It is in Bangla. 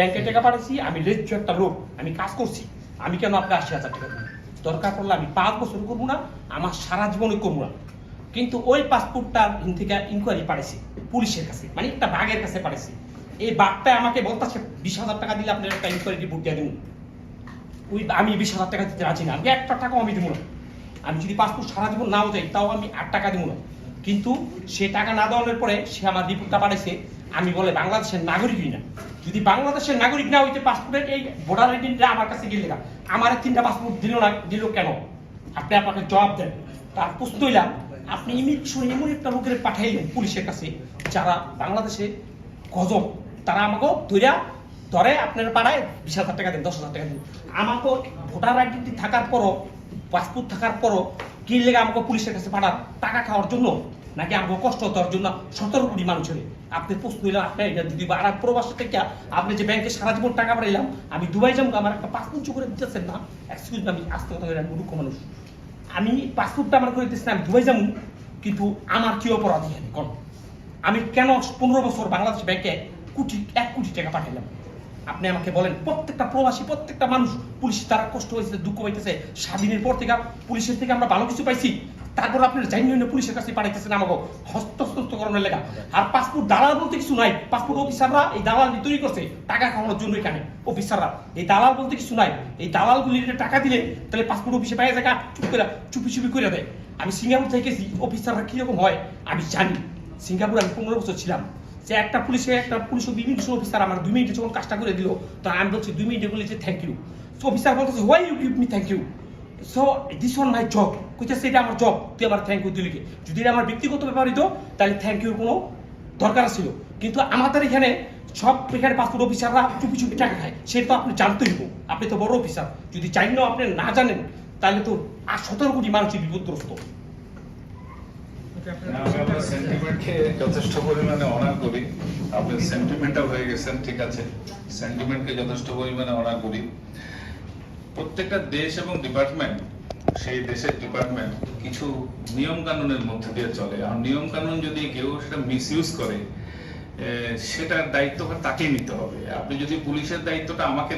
ব্যাংকে টাকা পাঠাচ্ছি, আমি রেজ্য একটা লোক, আমি কাজ করছি। আমি কেন আপনাকে আশি হাজার টাকা দেবো দরকার পড়লে আমি পাঁচ বছর করব না, আমার সারা জীবনে করব না। কিন্তু ওই পাসপোর্টটা থেকে ইনকোয়ারি পাঠাইছি, পুলিশের কাছে মানে একটা বাঘের কাছে পাঠাইছি। এই বাঘটা আমাকে বলতেছে, বিশ হাজার টাকা দিলে আপনার একটা ইনকোয়ারি রিপোর্ট দিয়ে দেবো। ওই আমি বিশ হাজার টাকা দিতে রাজি না, আমি একটা টাকাও আমি দেবো না। আমি যদি পাসপোর্ট সারা জীবন নাও যাই, তাও আমি আট টাকা দেবো না। কিন্তু সে টাকা না দেওয়ানোর পরে সে আমার রিপোর্টটা পাঠাইছে, আমি বলে বাংলাদেশের নাগরিকই না। যদি বাংলাদেশের নাগরিক না হইতে পাসপোর্টের এই ভোটার আইডিটা আমার কাছে গিয়ে না আমার তিনটা পাসপোর্ট দিল না, দিল কেন? আপনি আপনাকে জবাব দেন। তার প্রশ্ন হইলাম, আপনি ইমিগ্রেশন এমন একটা লোকের পাঠাইলেন পুলিশের কাছে, যারা বাংলাদেশে গজব, তারা আমাকে ধইরা ধরে আপনার পাড়ায় বিশ হাজার টাকা দেন, দশ হাজার টাকা দেন। আমাকে ভোটার আইডেন্টি থাকার পরও, পাসপোর্ট থাকার পরও কি লেগে আমাকে পুলিশের কাছে পাঠান, টাকা খাওয়ার জন্য। নাকি আমাকে কষ্ট দেওয়ার জন্য সতেরো কোটি মানুষের আপনি প্রশ্ন হইলাম আপনি এটা যদি আর এক থেকে আপনি যে ব্যাংকে সারা জীবন টাকা পাঠাইলাম, আমি দুবাই যাব, আমার একটা পাসপোর্ট করে দিতেছেন না? এক্সকিউজ আমি আসতে কথা বলে মূর্খ মানুষ। আমি পাসপোর্টটা আমার করে দিচ্ছি আমি দুবাই যাব, কিন্তু আমার কি অপরাধী আমি কোন? আমি কেন পনেরো বছর বাংলাদেশ ব্যাংকে কোটি, এক কোটি টাকা পাঠাইলাম? আপনি আমাকে বলেন, প্রত্যেকটা প্রবাসী, প্রত্যেকটা মানুষ, পুলিশ তারা কষ্ট হয়েছে দুঃখ পাইতেছে। স্বাধীনের পর থেকে পুলিশের থেকে আমরা ভালো কিছু পাইছি। তারপর আপনার জাইনিয়নে পুলিশের কাছে পাঠাইতেছেন আমাকে হস্তস্থকরণের লেখা আর পাসপোর্ট দালাল বলতে কিছু নাই। পাসপোর্ট অফিসাররা এই দালাল তৈরি করছে। টাকা খাওয়ানোর জন্য এখানে অফিসাররা। এই দালাল বলতে কিছু নাই। এই দালালগুলির টাকা দিলে তাহলে পাসপোর্ট অফিসে পাই জায়গা চুপ করে চুপি চুপি করে দেয়। আমি সিঙ্গাপুর থেকে অফিসাররা কীরকম হয় আমি জানি। সিঙ্গাপুর আমি পনেরো বছর ছিলাম। যে একটা পুলিশে, একটা পুলিশ বিভিন্ন অফিসার আমার দুই মিনিটে যখন কাজটা করে দিল, তো আমি বলছি, দুই মিনিটে বলেছি থ্যাংক ইউ অফিসার বলতেছে why you give me thank you so this one my job কইতেছে এটা আমার জব তুই আমার থ্যাংক ইউ দিলি যদি এটা আমার ব্যক্তিগত ব্যাপার হইতো তাহলে থ্যাংক ইউর কোনো দরকার ছিল। কিন্তু আমাদের এখানে সব এখানে পাসপোর্ট অফিসাররা চুপি চুপি টাকা খায়। সেটা তো আপনি জানতেই হইব। আপনি তো বড় অফিসার যদি চাইলেও আপনি না জানেন তাহলে তো আর সতেরো কোটি মানুষই বিপদগ্রস্ত। না, আমি আপনার সেন্টিমেন্টকে যথেষ্ট পরিমাণে অনার করি। আপনি সেন্টিমেন্টাল হয়ে গেছেন ঠিক আছে। সেন্টিমেন্টকে যথেষ্ট পরিমাণে অনার করি। প্রত্যেকটা দেশ এবং ডিপার্টমেন্ট সেই দেশের ডিপার্টমেন্ট কিছু নিয়ম কানুনের মধ্যে দিয়ে চলে। আর নিয়ম কানুন যদি কেউ সেটা মিসইউজ করে এ, সেটার দায়িত্ব তাকে নিতে হবে। আপনি যদি পুলিশের দায়িত্বটা আমাকে